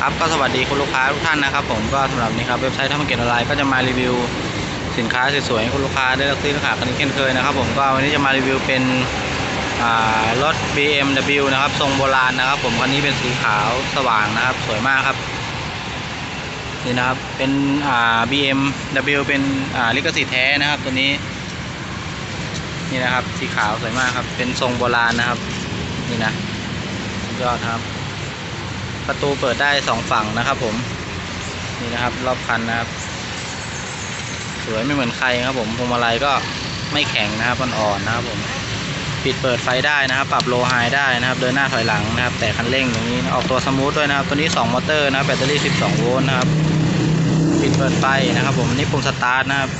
ครับก็สวัสดีคุณลูกค้าทุกท่านนะครับ ผมก็สำหรับนี้ครับเว็บไซต์ท่ามาเก็ตออนไลน์ก็จะมารีวิว สินค้าสวยๆให้คุณลูกค้าได้เลือกซื้อราคากันเช่นเคยนะครับ ผมก็วันนี้จะมารีวิวเป็นอ่ารถ BMW นะครับ ทรงโบราณนะครับ ผมคันนี้เป็นสีขาวสว่างนะครับ สวยมากครับนี่นะครับเป็นอ่า BMW เป็นลิขสิทธิ์แท้นะครับ ตัวนี้ นี่นะครับ สีขาวสวยมากครับ เป็นทรงโบราณนะครับ นี่นะยอดครับ ประตูเปิดได้สองฝั่งนะครับผม นี่นะครับรอบคันนะครับ สวยไม่เหมือนใครครับผมพวงมาลัยก็ไม่แข็งนะครับอ่อนๆนะครับผมปิดเปิดไฟได้นะครับ ปรับโลไฮได้นะครับ เดินหน้าถอยหลังนะครับ แต่คันเร่งตรงนี้ออกตัวสมูทด้วยนะครับ ตัวนี้ 2 มอเตอร์นะครับแบตเตอรี่ 12 โวลต์นะครับ ปิดเปิดไฟนะครับ ผมนี่ปุ่มสตาร์ทนะครับ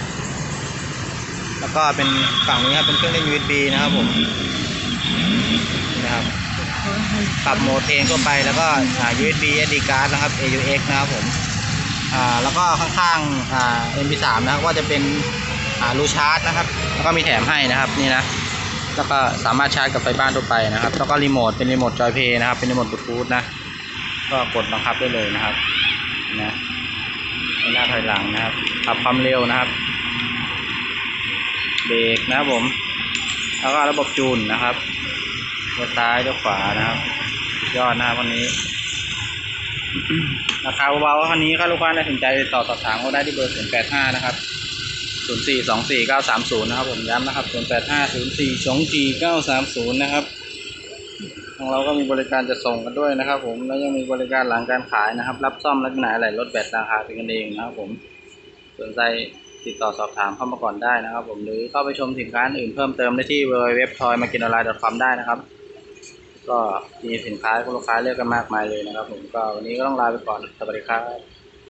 แล้วก็เป็นฝั่งนี้ครับเป็นเครื่องเล่น USB นะครับผมนี่นะครับ ปรับโหมดเพลงเข้าไปแล้วก็อ่า USB SD card นะครับ AUX นะครับผมอ่าแล้วก็ข้างๆอ่า MP3 นะครับก็จะเป็นอ่ารูชาร์จนะครับ แล้วก็มีแถมให้นะครับนี่นะแล้วก็สามารถชาร์จกับไฟบ้านทั่วไปนะครับ แล้วก็รีโมทเป็นรีโมทจอยเพย์นะครับ เป็นรีโมทบลูทูธนะ ก็กดบังคับได้เลยนะครับนะในหน้าถอยหลังนะครับปรับความเร็วนะครับ เบรกนะครับผม แล้วก็ระบบจูนนะครับ เลี้ยวซ้ายเลี้ยวขวานะครับยอดนะครับวันนี้ ราคาเบาๆคันนี้ถ้าลูกค้าได้สนใจติดต่อสอบถามเขาได้ที่เบอร์085นะครับ0424930นะครับผมย้ำนะครับ0850424930นะครับทางเราก็มีบริการจะส่งกันด้วยนะครับ ผมแล้วยังมีบริการหลังการขายนะครับ รับซ่อมและจำหนาอะไหล่รถแบตราคาเป็นกันเองนะครับ ผมสนใจติดต่อสอบถามเข้ามาก่อนได้นะครับ ผมหรือเข้าไปชมสินค้าอื่นเพิ่มเติมได้ที่ www.toymakinonline.com ได้นะครับ ก็มีสินค้าให้คุณลูกค้าเลือกกันมากมายเลยนะครับ ผมก็วันนี้ก็ต้องลาไปก่อนสวัสดีครับ